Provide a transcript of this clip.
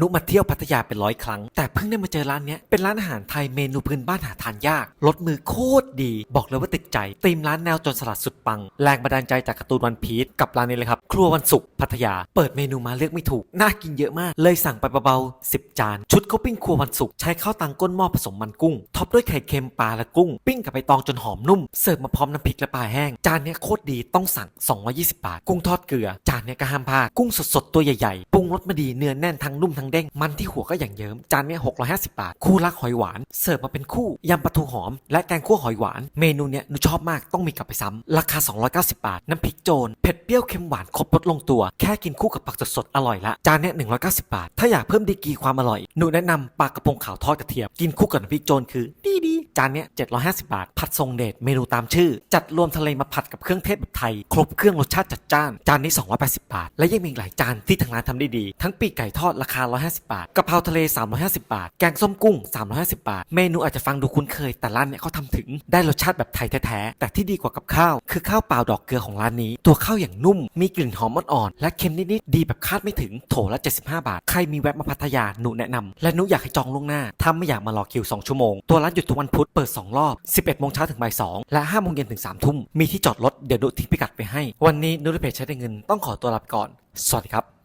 นุมาเที่ยวพัทยาเป็นร้อยครั้ง แต่เพิ่งได้มาเจอร้านเนี้ยเป็นร้านอาหารไทยเมนูพื้นบ้านหาทานยากรสมือโคตรดี บอกเลยว่าติดใจตีมร้านแนวจนสลัดสุดปัง แรงบันดาลใจจากการ์ตูนวันพีชกับร้านนี้เลยครับ ครัววันศุกร์พัทยา เปิดเมนูมาเลือกไม่ถูก น่ากินเยอะมาก เลยสั่งไปเบาๆ10 จาน ชุดข้าวปิ้งครัววันศุกร์ใช้ข้าวตังก้นหม้อผสมมันกุ้ง ท็อปด้วยไข่เค็มปลาและกุ้ง ปิ้งกับใบตองจนหอมนุ่ม เสิร์ฟมาพร้อมน้ำพริกและปลาแห้ง จานเนี้ยโคตรดีต้องสั่ง 220 บาท กุ้งทอดเกลือ จานเนี้ยก็ห้ามพลาด กุ้งสดๆตัวใหญ่ๆ ปรุงรสมาดีเนื้อแน่นทั้งนุ่มทั้งเด้ง มันที่หัวก็อย่างเยิ้ม จานเนี้ย650 บาท คู่รักหอยหวาน เสิร์ฟมาเป็นคู่ยำปลาทูหอม และแกงคั่วหอยหวาน เมนูเนี้ยหนูชอบมากต้องมีกลับไปซ้ำราคา 290 บาท น้ำพริกโจนเผ็ดเปรี้ยวเค็มหวานครบรสลงตัวแค่กินคู่กับผักสดๆอร่อยละ จานเนี้ย190 บาท ถ้าอยากเพิ่มดีกรีความอร่อย หนูแนะนำปลากระพงขาวทอดกระเทียม กินคู่กับน้ำพริกโจนคือ ดีดีจานเนี้ย750 บาท ผัดทรงเดชเมนูตามชื่อ จัดรวมทะเลมาผัดกับเครื่องเทศแบบไทย ครบเครื่องรสชาติจัดจ้าน จานนี้ 280 บาท และยังมีอีกหลายจานที่ทางร้านทำได้ดี ทั้งปีกไก่ทอดราคา 150 บาทกะเพราทะเล 350 บาท แกงส้มกุ้ง 350 บาท เมนูอาจจะฟังดูคุ้นเคย แต่ร้านเนี่ยเขาทำถึงได้รสชาติแบบไทยแท้ๆแต่ที่ดีกว่ากับข้าว คือข้าวเปล่าดอกเกลือของร้านนี้ ตัวข้าวอย่างนุ่มมีกลิ่นหอมอ่อนและเค็มนิดๆดีแบบคาดไม่ถึงโถละ 75 บาท ใครมีแวะมาพัทยาหนูแนะนำและหนูอยากให้จองล่วงหน้า ถ้าไม่อยากมารอคิว 2 ชั่วโมง ตัวร้านหยุดทุกวันพุธเปิด 2 รอบ 11โมงเช้าถึงบ่าย2และ5โมงเย็นถึง3ทุ่มมีที่จอดรถเดี๋ยวหนูทิ้งพิกัดไปให้ วันนี้หนูได้เพจใช้ได้เงินต้องขอตัวลาไปก่อนสวัสดีครับ